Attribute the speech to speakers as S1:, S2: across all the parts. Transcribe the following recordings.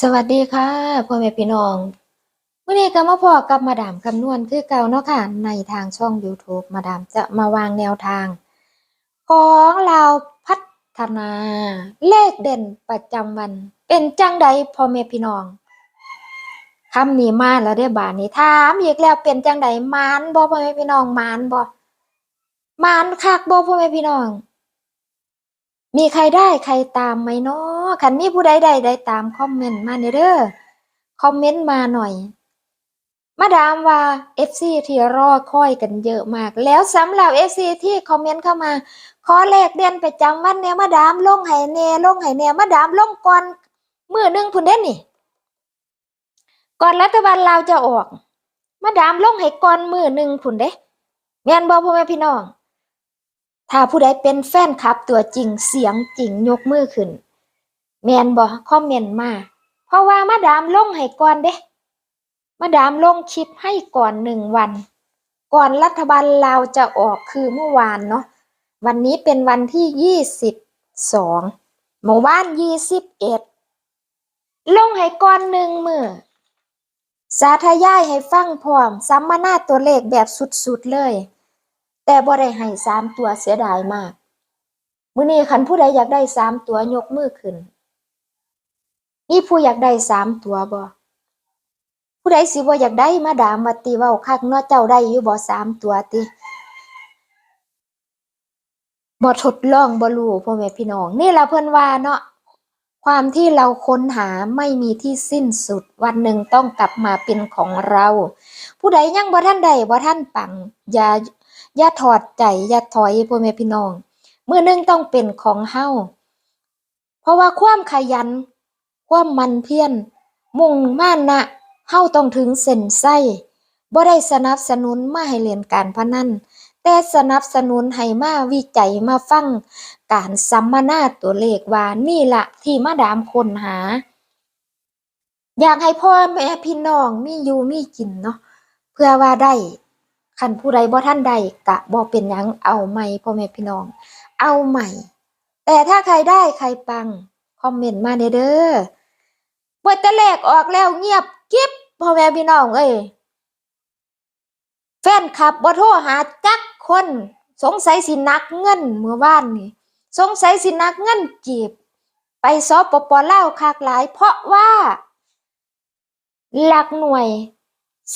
S1: สวัสดีค่ะพ่อแม่พี่น้องวันนี้ก็มาพอกับมาดามคำนวณคือเก่าเนาะค่ะ ในทางช่อง YouTube มาดามจะมาวางแนวทาง ของเราพัฒนา เลขเด่นประจำวัน เป็นจังใดพ่อแม่พี่น้องคำนี้มาแล้วได้บาทนี้ถามอีกแล้วเป็นจังใดมานบ่พ่อแม่พี่น้องมานบ่มานคักบ่พ่อแม่พี่น้อง มีใครได้ใครตามไหมเนาะคันมีผู้ใดได้ได้ตามคอมเมนต์มาเด้อคอมเมนต์มาหน่อย มาดามว่า FC ที่รอคอยกันเยอะมาก แล้วสำหรับ FC ที่คอมเมนต์เข้ามา ขอเลขเด่นประจำวันเนี่ยมาดามลงให้แน่ลงให้แน่มาดามลงก่อนมือหนึงพุ่นเด้นี่ ก่อนรัฐบาลลาวจะออก มาดามลงให้ก่อนมือหนึ่งพุ่นเด้แม่นบ่พ่อแม่พี่น้อง ถ้าผู้ใดเป็นแฟนคลับ ตัวจริงเสียงจริงยกมือขึ้น แมนบอคอมเมนต์มา เพราะว่ามาดามลงให้ก่อนเด้มาดามลงคลิปให้ก่อนหนึ่งวัน ก่อนรัฐบาลลาวจะออกคือเมื่อวานเนาะวันนี้เป็นวันที่ยี่สิบสองเมื่อวานยี่สิบเอ็ดลงให้ก่อนหนึ่งมือสาธยายให้ฟังพร้อมสัมมนาตัวเลขแบบสุดๆเลย แต่บ่ได้ให้สามตัวเสียดายมากมื้อนี้คันผู้ใดอยากได้สามตัวยกมือขึ้นมีผู้อยากได้สามตัวบ่ผู้ใดสิบ่อยากได้มาดามมาติเว้าคักเนาะเจ้าได้อยู่บ่สามตัวติบ่ทดลองบ่รู้พ่อแม่พี่น้อง นี่ละเพิ่นว่าเนาะความที่เราค้นหาไม่มีที่สิ้นสุด วันหนึ่งต้องกลับมาเป็นของเรา ผู้ใดยังบ่ทันได้บ่ทันปังอย่า อย่าถอดใจอย่าถอยพ่อแม่พี่น้องเมื้อหนึ่งต้องเป็นของเฮาเพราะว่าความขยัน ความมันเพียรมุ่งมั่นนะเฮาต้องถึงเส้นชัยบ่ได้สนับสนุนมาให้เล่นการพนันแต่สนับสนุนให้มาวิจัยมาฟัง การสัมมนาตัวเลขว่านี่ละที่มาดามค้นหา อยากให้พ่อแม่พี่น้องมีอยู่มีกินเนาะเพื่อว่าได้ คันผู้ใดบ่ท่านใดกะบ่เป็นยังเอาใหม่พ่อแม่พี่น้อง เอาใหม่ แต่ถ้าใครได้ใครปังคอมเมนต์มาเด้อเปิดแตะเลขออกแล้วเงียบกิ๊บพ่อแม่พี่น้องเอ้ยแฟนคลับบ่โทรหาจักคน สงสัยสินักเงินเมื่อวานนี่สงสัยสินักเงินจีบ ไปสปปอล่าคักหลาย เพราะว่า หลักหน่วย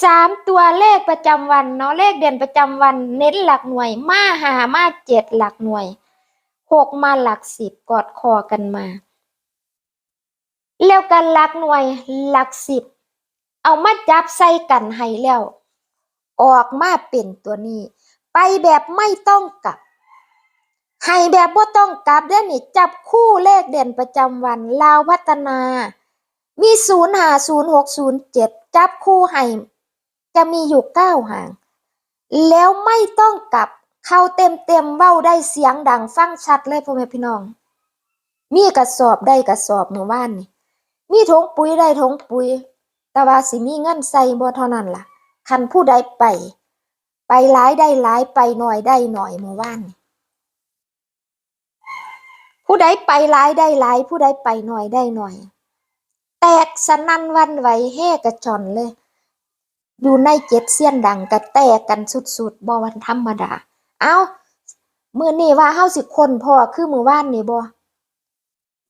S1: สามตัวเลขประจำวันเนาะเลขเด่นประจำวันเน้นหลักหน่วย มาหามาเจ็ดหลักหน่วยหกมาหลักสิบกอดคอกันมา แล้วกันหลักหน่วยหลักสิบ เอามาจับใส่กันให้แล้ว ออกมาเป็นตัวนี้ ไปแบบไม่ต้องกลับ ให้แบบบ่ต้องกลับได้นี่จับคู่เลขเด่นประจำวันลาวพัฒนา มีศูนย์หาศูนย์หกศูนย์เจ็ดจับคู่ให้ จะมีอยู่เก้าหาง แล้วไม่ต้องกลับเข้าเต็มเต็มเว้าได้เสียงดังฟังชัดเลยพ่อแม่พี่น้อง มีกระสอบได้กระสอบเมื่อวานนี่มีถงปุ๋ยได้ถงปุ๋ย แต่ว่าสิมีเงินใส่บ่เท่านั้นล่ะ คันผู้ใดไป ไปหลายได้หลายไปหน่อยได้หน่อยเมื่อวานนี่ผู้ใดไปหลายได้หลายผู้ใดไปหน่อยได้หน่อย แตกสนั่นวันไหวเฮกระจอนเลย อยู่ในเจ็ดเสี้ยนดังกระแตกกันสุดๆบ่วันธรรมดา เอามื้อนี้ว่าเฮาสิคนพอคือมือวานนี่บ่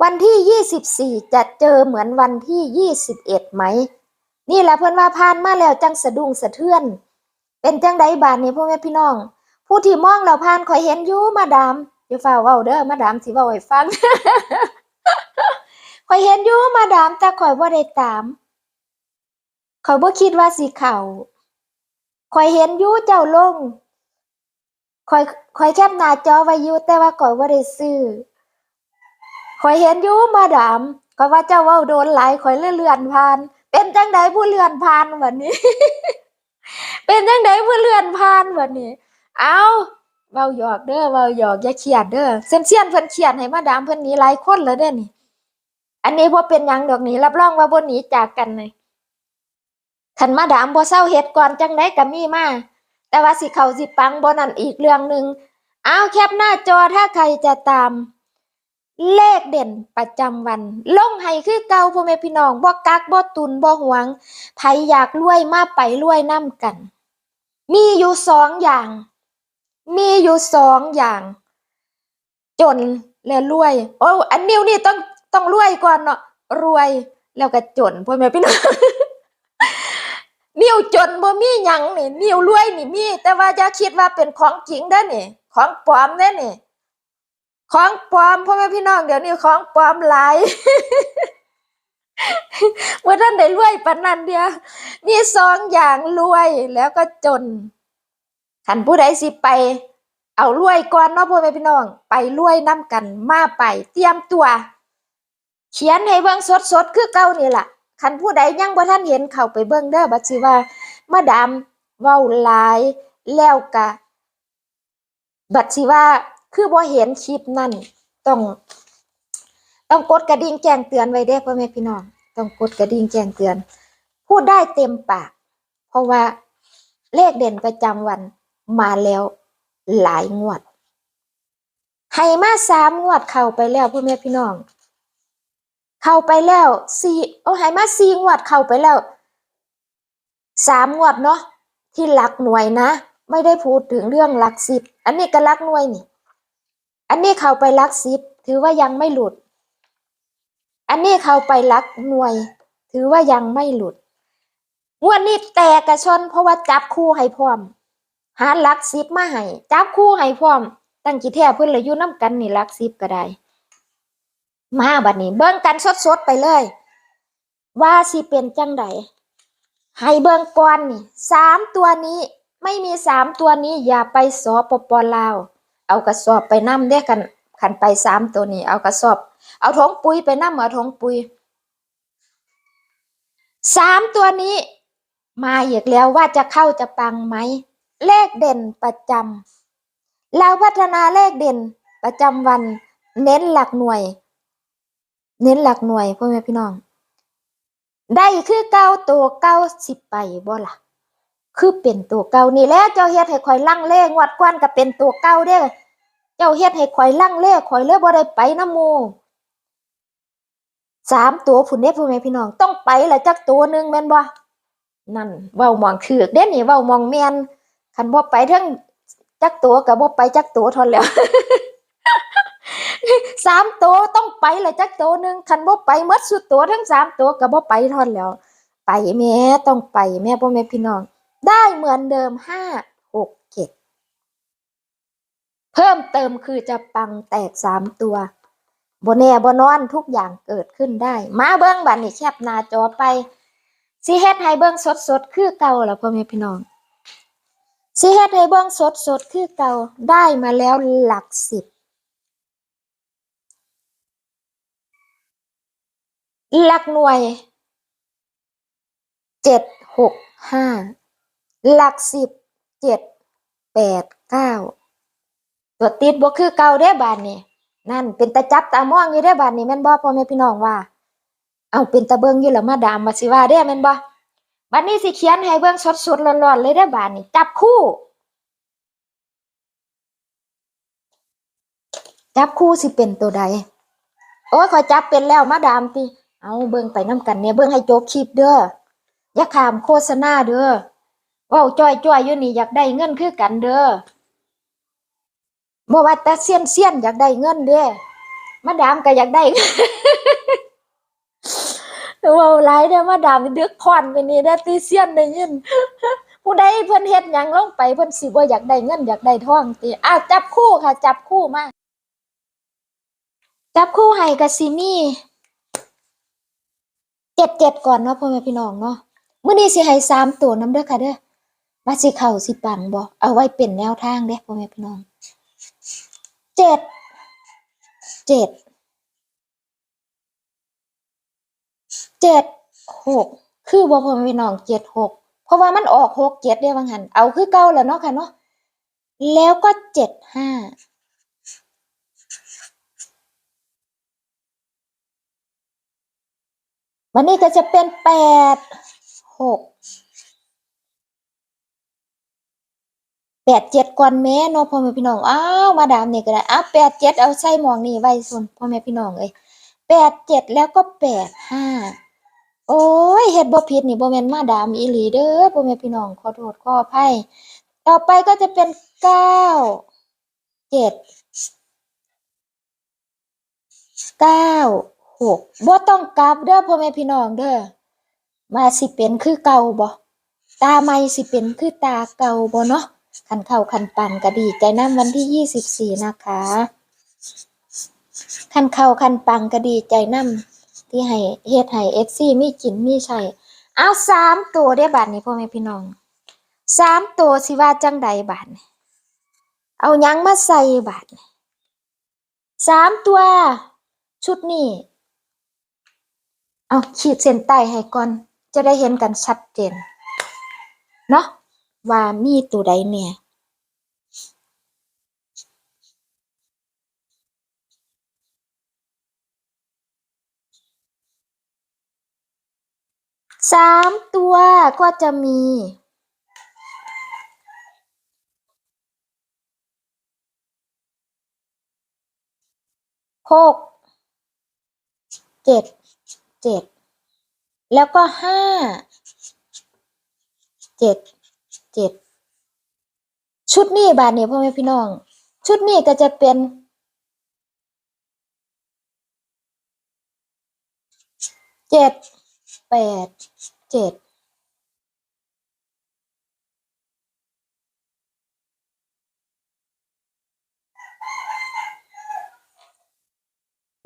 S1: วันที่ยี่สิบสี่จะเจอเหมือนวันที่ยี่สิบเอ็ดไหม นี่แหละเพิ่อนว่าผ่านมาแล้วจังสะดุ้งสะเทือน เป็นจังไดบาดนี้พ่อแม่พี่น้อง ผู้ที่มองแล้วผ่านข่อยเห็นอยู่มาดามอย่าฝ่าเว้าเด้อมาดามสิเว้าให้ฟังข่อยเห็นอยู่มาดามแต่ข่อยบ่าได้ตาม ข่อยบ่คิดว่าสิเข้าข่อยเห็นยู่เจ้าลงข่อยข่อยแคปหน้าจอไว้อยู่แต่ว่าข่อยบ่ได้ซื้อข่อยเห็นยู่มาดามข่อยว่าเจ้าว้าโดนหลายข่อยเลยเลื่อนผ่าน เป็นจังไดผู้เลื่อนผ่านบัดนี้ เป็นจังไดผู้เลื่อนผ่านบัดนี้ เอาเว้าหยอกเด้อเว้าหยอกอย่าเครียดเด้อเซียนเซียนเพิ่นเครียดให้มาดามเพิ่นนี้หลายคนแล้วเด้อนี่ อันนี้บ่าเป็นยังดอกนี่รับรองว่าบ่หนีจากกันเลย คันมาดามบ่เศร้าเฮ็ดก่อนจังไดก็มีมา แต่ว่าสิเขาสิปังบ่นั่นอีกเรื่องหนึงเอาแคปหน้าจอถ้าใครจะตาม เลขเด่นประจำวัน ลงให้คือเก่าพ่อแม่พี่น้องบ่กักบ่ตุนบ่หวงไผอยากรวยมาไปรวยนํกัน มีอยู่สองอย่าง มีอยู่สองอย่าง จนและรวย โอ้อันนิ้วนี่ต้องต้องรวยก่อนเนาะรวยแล้วก็จนพ่อแม่พี่น้อง นิ้วจนบ่มีหยังนี่ นิ้วรวยนี่มี แต่ว่าอย่าคิดว่าเป็นของจริงเด้นี่ ของปลอมเด้นี่ ของปลอมพ่อแม่พี่น้องเดี๋ยวนี้ของปลอมหลายว่าท่านได้รวยปานนั้นเดียวมีสองอย่างรวยแล้วก็จนขันผู้ใดสิไป เอารวยก่อนเนาะพ่อแม่พี่น้อง ไปรวยน้ำกันมาไป เตรียมตัว เขียนให้เบิ่งสดๆคือเก่านี่แหละ คันผู้ใดยังบ่ทันเห็นเข้าไปเบิ่งเด้อบัดสิว่ามาดามเว้าหลายแล้วกะ บัดสิว่าคือบ่เห็นคลิปนั่นต้อง ต้องกดกระดิ่งแจ้งเตือนไว้เด้อพ่อแม่พี่น้อง ต้องกดกระดิ่งแจ้งเตือน พูดได้เต็มปาก เพราะว่าเลขเด่นประจำวันมาแล้วหลายงวดให้มาสามงวดเข้าไปแล้วพ่อแม่พี่น้อง เข้าไปแล้วสี่โอ้ให้มาสี่งวดเข้าไปแล้วสามงวดเนาะที่หลักหน่วยนะ ไม่ได้พูดถึงเรื่องหลักสิบอันนี้ก็หลักหน่วยนี่ อันนี้เข้าไปหลักสิบถือว่ายังไม่หลุด อันนี้เข้าไปหลักหน่วย ถือว่ายังไม่หลุดงวดนี้แตกกระชอนเพราะว่าจับคู่ให้พร้อม หาหลักสิบมาให้จับคู่ให้พร้อมตั้งกี่แท้เพิ่นเลยยู่น้ำกันนี่หลักสิบก็ได้ มาบัดนี้ เบิ่งกันสดๆไปเลย ว่าสิเป็นจังไดให้เบิ่งก่อนนี่สามตัวนี้ไม่มีสามตัวนี้อย่าไปสอปปลาว เอากระสอบไปนำเด้กันขันไปสามตัวนี้ เอากระสอบ เอาถุงปุ๋ยไปนำเอาถุงปุ๋ยสามตัวนี้ มาอีกแล้วว่าจะเข้าจะปังไหมเลขเด่นประจำเราพัฒนาเลขเด่นประจำวัน เน้นหลักหน่วย เน้นหลักหน่วยพ่อแม่พี่น้อง ได้คือเก้าตัวเก้าสิบไปบ่ล่ะ คือเป็นตัวเก่านี่แหละเจ้าเฮ็ดให้ข่อยลังเลงวัดกวนก็เป็นตัวเก่าเด้อเจ้าเฮ็ดให้ข่อยลังเลข่อยเลยบ่ได้ไปนำมูสามตัวพุ่นเด้พ่อแม่พี่น้องต้องไปละจักตัวหนึ่งแม่นบ่นั่นเว้ามองคือเด้นี่เว้ามองแม่นคันบ่ไปเทั้งจักตัวก็บ่ไปจักตัวทอนแล้ว สามตัวต้องไปละจักตัวหนึ่งคันบ่ไปหมดสุดตัวทั้งสามตัวก็บ่ไปทอนแล้ว ไปแม่ต้องไปแม่พ่อแม่พี่น้อง ได้เหมือนเดิมห้าหกเจ็ดเพิ่มเติมคือจะปังแตกสามตัวบนแน่บนอนทุกอย่างเกิดขึ้นได้ มาเบิ้งบัดนี้แคบหน้าจอไปสิเฮ็ดให้เบิ้งสดสดคือเก่าล่ะพ่อแม่พี่น้องสิเฮ็ดให้เบิ้งสดสดคือเก่าได้มาแล้วหลักสิบ หลักหน่วยเจ็ดหกห้าหลักสิบเจ็ดแปดเก้าตัวติดบ่คือเก่าเด้บานนี่นั่นเป็นตาจับตามองอยู่เด้บานนี่แม่นบ่พ่อแม่พี่น้องว่า เอาเป็นตาเบิงอยู่แล้วมาดามมาสิว่าเด้แม่นบ่บัดนี้สิเขียนให้เบิ่งสดๆร้อนๆเลยเด้บานนี่จับคู่ จับคู่สิเป็นตัวใดโอ้ยขอยจับเป็นแล้วมาดามติ เอาเบิ่งไปนํกันเนี่ยเบิ่งให้จบคลิปเด้ออย่าขามโฆษณาเด้อว้าจ้อยจ้อยๆอยู่นี่อยากได้เงินคือกันเด้อบ่ว่าแต่เซียนเซียนๆอยากได้เงินเด้อมาดามก็อยากได้เว้าหลายเด้อมาดามเดือกพรไปนี่เด้ตีเซียนได้ยินผู้ใดเพิ่นเฮ็ดหยังลงไปเพิ่นสิบ่อยากได้เงินอยากได้ทองติอ้าวจับคู่ค่ะ จับคู่มาจับคู่ให้ก็สิมี่ 77ก่อนเนาะพ่อแม่พี่น้องเนาะเมื่อนี้สิให้สามตัวน้ำเด้อค่ะเด้อว่าสิเข้าสิปังบ่เอาไว้เป็นแนวทางเด้อพ่อแม่พี่น้องเจ็ดเจ็ดเจ็ดหกคือบ่พ่อแม่พี่น้องเจ็ดหกเพราะว่ามันออกหกเจ็ดเด้บางหันเอาคือเก่าแล้วเนาะค่ะเนาะแล้วก็เจ็ดห้า วันนี้ก็จะเป็นแปดหกแปดเจ็ดก่อนแม่เนาะพ่อแม่พี่น้องอ้าวมาดามนี่ก็ได้อ้าวแปดเจ็ดเอาใส่หมองนี่ไว้ส่วนพ่อแม่พี่น้องเอ้ยแปดเจ็ดแล้วก็แปดห้าโอ้ยเฮ็ดบ่ผิดนี่บ่แม่นมาดามอีหลีเด้อพ่อแม่พี่น้องขอโทษขออภัยต่อไปก็จะเป็นเก้าเจ็ดเก้า หกบ่ต้องกลับเด้อพ่อแม่พี่น้องเด้อมาสิเป็นคือเก่าบ่ตาใหม่สิเป็นคือตาเก่าบ่เนาะคันเข้าคันปังก็ดีใจน้ำวันที่ยี่สิบสี่นะคะคันเข้าคันปังก็ดีใจน้ำที่ให้เฮ็ดให้เอฟซีมีกินมีใช้เอาสามตัวได้บาทนี้พ่อแม่พี่น้องสามตัวสิว่าจังใดบาทเอายังมาใส่บาทสามตัว ชุดนี้ เอาขีดเส้นใต้ให้ก่อน จะได้เห็นกันชัดเจน เนาะว่ามีตัวใดเนี่ยสามตัวก็จะมีหกเจ็ด เจ็ดแล้วก็ห้าเจ็ดเจ็ดชุดนี้บาทเนี่ยพ่อแม่พี่น้อง ชุดนี้ก็จะเป็นเจ็ดแปดเจ็ด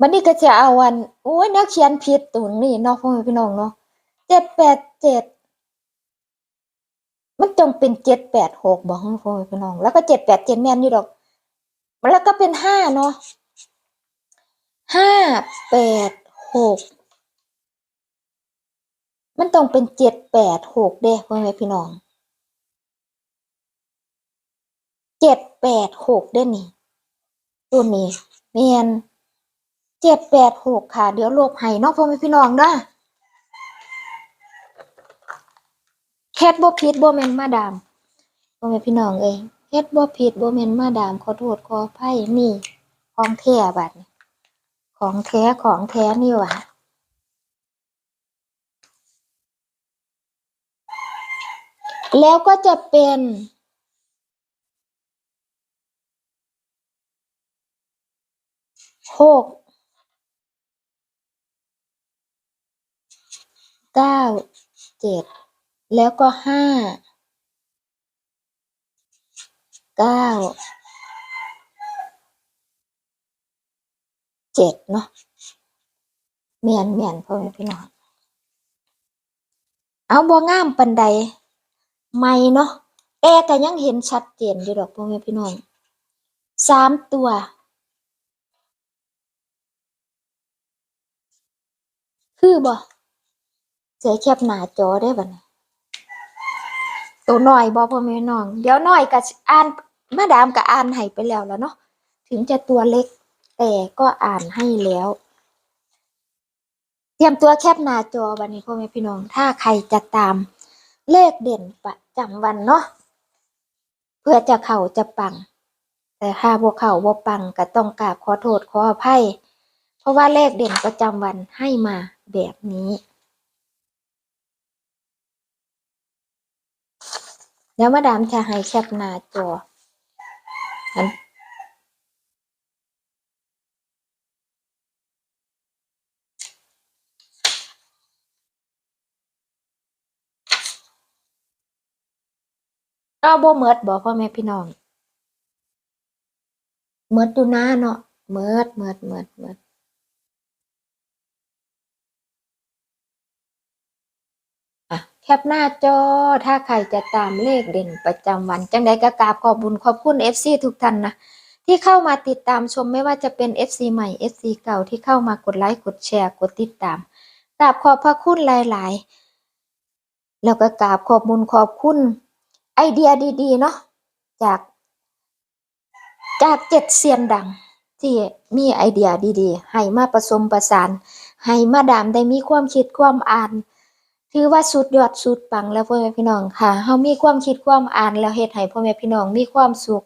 S1: วันนี้ก็จะเอาวันโอ้ยนักเขียนผิดตรงนี้เนาะพ่อแม่พี่น้องเนาะเจ็ดแปดเจ็ดมันจงเป็นเจ็ดแปดหกบอกให้พ่อแม่พี่น้อง แล้วก็เจ็ดแปดเจ็ดแม่นอยู่ดอกแล้วก็เป็นห้าเนาะห้าแปดหกมันต้องเป็นเจ็ดแปดหกเด้พ่อแม่พี่น้องเจ็ดแปดหกเด้นี่ตัวนี้แม่น เจ็ดแปดหกค่ะ เดี๋ยวลบให้เนาะพ่อแม่พี่น้องเด้อเฮ็ดบ่ผิดบ่แม่นมาดามพ่อแม่พี่น้องเอ้ยเฮ็ดบ่ผิดบ่แม่นมาดามขอโทษขออภัยนี่ของแท้บัดของแท้ของแท้นี่หว่าแล้วก็จะเป็นหก เก้าเจ็ดแล้วก็ห้าเก้าเจ็ดเนาะเมียนเมียนพ่อแม่พี่น้องเอาบ่งามปันใดไม่เนาะแต่ก็ยังเห็นชัดเจนอยู่ดอกพ่อแม่พี่น้องสามตัวคือบ่ เสียแคบหน้าจอได้บัดนี้ตัวหน้อยบ่พ่อแม่น้อง เดี๋ยวหน้อยก็สิอ่านมาดามก็อ่านให้ไปแล้วแล้วเนาะถึงจะตัวเล็ก แต่ก็อ่านให้แล้ว เตรียมตัวแคบหน้าจอบัดนี้พ่อแม่พี่น้อง ถ้าใครจะตามเลขเด่นประจำวันเนาะเพื่อจะเข้าจะปัง แต่ถ้าบ่เข้าบ่ปังก็ต้องกราบขอโทษขออภัย เพราะว่าเลขเด่นประจำวันให้มาแบบนี้ แล้วมาดามจะให้แคปหน้าจออันเอาบ่เมิดบ่พ่อแม่พี่น้องเมิดอยู่นะเนาะเมิดเมิดเมิดเมิดอะ แคปหน้าจอ ถ้าใครจะตามเลขเด่นประจำวัน จังใดก็กราบขอบบุญขอบคุณ FC ทุกท่านนะที่เข้ามาติดตามชมไม่ว่าจะเป็น FC ใหม่ FC เก่าที่เข้ามากดไลค์กดแชร์กดติดตามกราบขอบพระคุณหลาย ๆ แล้วก็กราบขอบบุญขอบคุณ ไอเดียดี ๆ เนาะจาก จากเจ็ดเซียนดัง ที่มีไอเดียดี ๆ ให้มาผสมประสาน ให้มาดามได้มีความคิดความอ่าน ถือว่าสุดยอดสุดปังแล้วพ่อแม่พี่น้องค่ะเฮามีความคิดความอ่านแล้วเฮ็ดให้พ่อแม่พี่น้องมีความสุข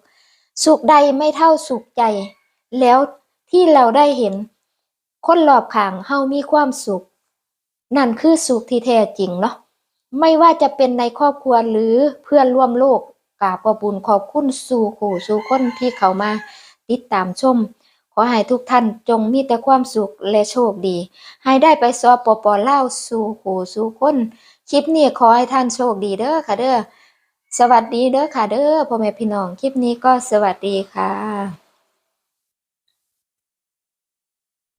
S1: สุขใดไม่เท่าสุขใจ แล้วที่เราได้เห็น คนรอบข้างเฮามีความสุข นั่นคือสุขที่แท้จริงเนาะไม่ว่าจะเป็นในครอบครัวหรือเพื่อนร่วมโลกกราบขอบุญขอบคุณสู่ขู่สู่คนที่เขามาติดตามชม ขอให้ทุกท่านจงมีแต่ความสุขและโชคดี ให้ได้ไปสอปปล่าสู่หูสู่คนคลิปนี้ขอให้ท่านโชคดีเด้อค่ะเด้อสวัสดีเด้อค่ะเด้อพ่อแม่พี่น้องคลิปนี้ก็สวัสดีค่ะ